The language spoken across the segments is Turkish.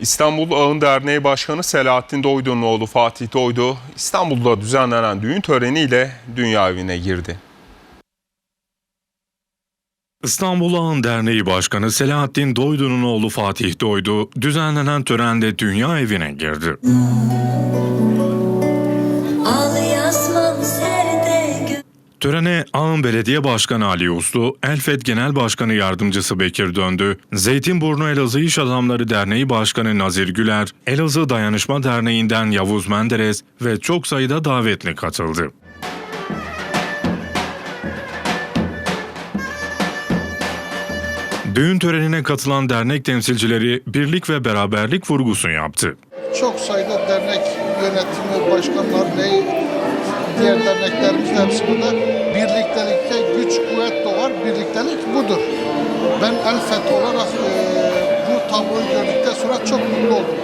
İstanbul Ağın Derneği Başkanı Selahattin Doydu'nun oğlu Fatih Doydu, İstanbul'da düzenlenen düğün töreniyle dünya evine girdi. İstanbul Ağın Derneği Başkanı Selahattin Doydu'nun oğlu Fatih Doydu, düzenlenen törende dünya evine girdi. Törene Ağın Belediye Başkanı Ali Uslu, Elfet Genel Başkanı Yardımcısı Bekir Döndü, Zeytinburnu Elazığ İş Adamları Derneği Başkanı Nazir Güler, Elazığ Dayanışma Derneği'nden Yavuz Menderes ve çok sayıda davetli katıldı. Düğün törenine katılan dernek temsilcileri birlik ve beraberlik vurgusu yaptı. çok sayıda dernek yönetimi, başkanlar ve diğer derneklerimiz hepsi burada. Birliktelikte güç, kuvvet doğar. Birliktelik budur. Ben Elfet olarak eee, bu tabloyu gördükten sonra çok mutlu oldum.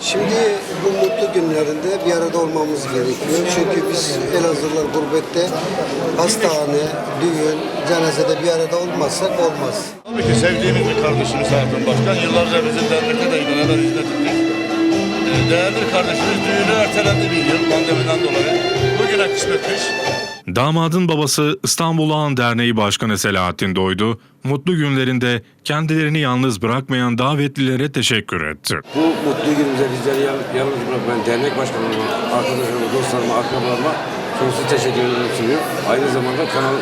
Şimdi bu mutlu günlerinde bir arada olmamız gerekiyor. Çünkü biz Elazığlılar gurbette hastane, düğün, cenazede bir arada olmazsak olmaz. Tabii ki sevdiğimiz bir kardeşimiz Hakan Başkan. Yıllarca bizim dernekte de beraber hizmet ettik. Değerli kardeşimiz düğünü ertelendi bir yıl pandemiden dolayı. Bugüne kısmetmiş. Damadın babası İstanbul Ağın Derneği Başkanı Selahattin Doydu, mutlu günlerinde kendilerini yalnız bırakmayan davetlilere teşekkür etti. Bu mutlu günümüzde bizleri yal- yalnız bırakmayan dernek başkanlarıma, arkadaşlarıma, dostlarıma, akrabalarıma sonsuz teşekkürlerimi sunuyor. Aynı zamanda Kanal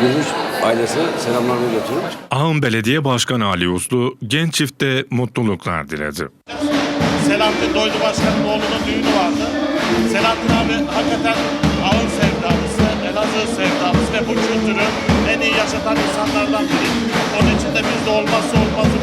Gümüş ailesine selamlarımı iletiyorum. Ağın Belediye Başkanı Ali Uslu genç çifte mutluluklar diledi. Selahattin Doydu Başkan'ın oğlunun düğünü vardı. Selahattin abi hakikaten yaşatan insanlardan biri. Onun için de bizde olmazsa olmazımız